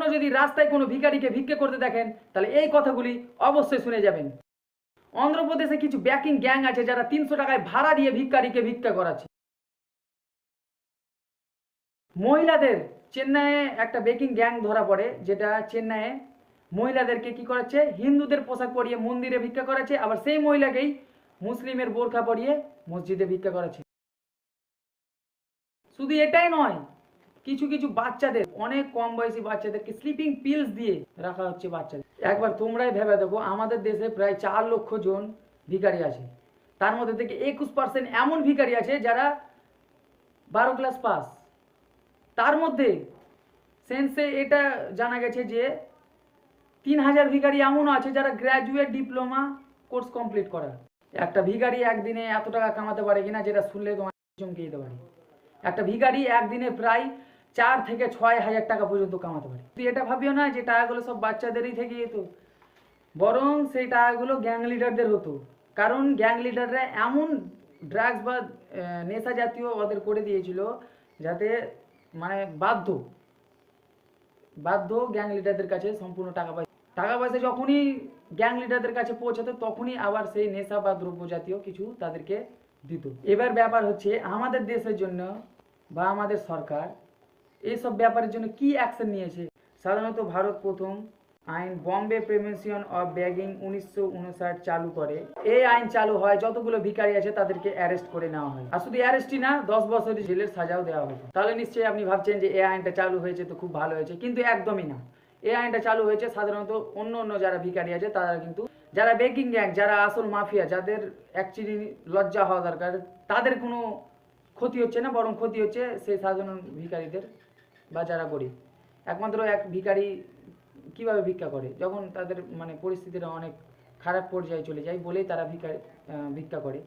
কখনো যদি রাস্তায় কোনো ভিখারিকে ভিক্ষে করতে দেখেন, তাহলে এই কথাগুলি অবশ্যই শুনে যাবেন। অন্ধ্রপ্রদেশে কিছু ব্যাকিং গ্যাং আছে যারা তিনশো টাকায় ভাড়া দিয়ে ভিক্ষারিকে ভিক্ষা করাচ্ছে। মহিলাদের চেন্নাইয়ে একটা বেকিং গ্যাং ধরা পড়ে, যেটা চেন্নাইয়ে মহিলাদেরকে কি করাচ্ছে? হিন্দুদের পোশাক পরিয়ে মন্দিরে ভিক্ষা করাচ্ছে, আবার সেই মহিলাকেই মুসলিমের বোরখা পরিয়ে মসজিদে ভিক্ষা করাচ্ছে। শুধু এটাই নয় কিছু কিছু বাচ্চাদের, অনেক কম বয়সী বাচ্চাদেরকে স্লিপিং পিলস দিয়ে রাখা হচ্ছে বাচ্চাদের। একবার তোমরাই ভেবে দেখো, আমাদের দেশে প্রায় চার লক্ষ জন ভিখারি আছে। তার মধ্যে থেকে একুশ পার্সেন্ট এমন ভিখারি আছে যারা বারো ক্লাস পাস তার মধ্যে সেন্সে এটা জানা গেছে যে তিন হাজার ভিখারি এমনও আছে যারা গ্র্যাজুয়েট ডিপ্লোমা কোর্স কমপ্লিট করা। একটা ভিখারি একদিনে এত টাকা কামাতে পারে কিনা, যেটা শুনলে তোমার চমকে যেতে পারে। একটা ভিখারি একদিনে প্রায় চার থেকে ছয় হাজার টাকা পর্যন্ত কামাতে পারে। তুই এটা ভাবিও না যে টাকাগুলো সব বাচ্চাদেরই থেকে যেত, বরং সেই টাকাগুলো গ্যাং লিডারদের হতো। কারণ গ্যাং লিডাররা এমন ড্রাগস বা নেশা জাতীয় ওদের করে দিয়েছিল যাতে মানে বাধ্য বাধ্য গ্যাং লিডারদের কাছে সম্পূর্ণ টাকা পয়সা। টাকা পয়সা যখনই গ্যাং লিডারদের কাছে পৌঁছাতো, তখনই আবার সেই নেশা বা দ্রব্য জাতীয় কিছু তাদেরকে দিত। এবার ব্যাপার হচ্ছে, আমাদের দেশের জন্য বা আমাদের সরকার এইসব ব্যাপারের জন্য কি অ্যাকশন নিয়েছে? সাধারণত ভারত প্রথম আইন বম্বে প্রিভেনশন অফ ব্যাগিং উনিশশো উনষাট চালু করে। এই আইন চালু হয়, যতগুলো ভিখারি আছে তাদেরকে অ্যারেস্ট করে নেওয়া হয়। আর শুধু অ্যারেস্টই না, দশ বছরের জেলের সাজাও দেওয়া হতো তাহলে নিশ্চয়ই আপনি ভাবছেন যে এই আইনটা চালু হয়েছে তো খুব ভালো হয়েছে, কিন্তু একদমই না। এই আইনটা চালু হয়েছে সাধারণত অন্য অন্য যারা ভিখারি আছে, তারা কিন্তু, যারা বেকিং গ্যাং যারা আসল মাফিয়া, যাদের অ্যাকচুয়ালি লজ্জা হওয়া দরকার, তাদের কোনো ক্ষতি হচ্ছে না, বরং ক্ষতি হচ্ছে সেই সাধারণ ভিখারিদের বা যারা গরিব। একমাত্র এক ভিখারি কীভাবে ভিক্ষা করে? যখন তাদের মানে পরিস্থিতিটা অনেক খারাপ পর্যায়ে চলে যায় বলেই তারা ভিক্ষা ভিক্ষা করে।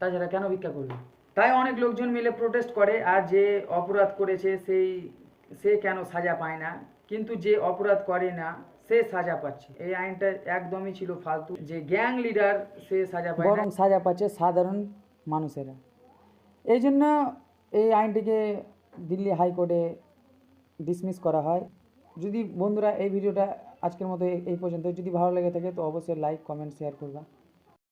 তাছাড়া কেন ভিক্ষা করবে? তাই অনেক লোকজন মিলে প্রোটেস্ট করে আর যে অপরাধ করেছে সেই, সে কেন সাজা পায় না? কিন্তু যে অপরাধ করে না, সে সাজা পাচ্ছে। এই আইনটা একদমই ছিল ফালতু। যে গ্যাং লিডার সে সাজা পায় বরং সাজা পাচ্ছে সাধারণ মানুষেরা। এই জন্য এই আইনটিকে দিল্লি হাইকোর্টে ডিসমিস করা হয়। যদি বন্ধুরা এই ভিডিওটা আজকের মতো এই- পর্যন্ত যদি ভালো লেগে থাকে তো অবশ্যই লাইক কমেন্ট শেয়ার করবা।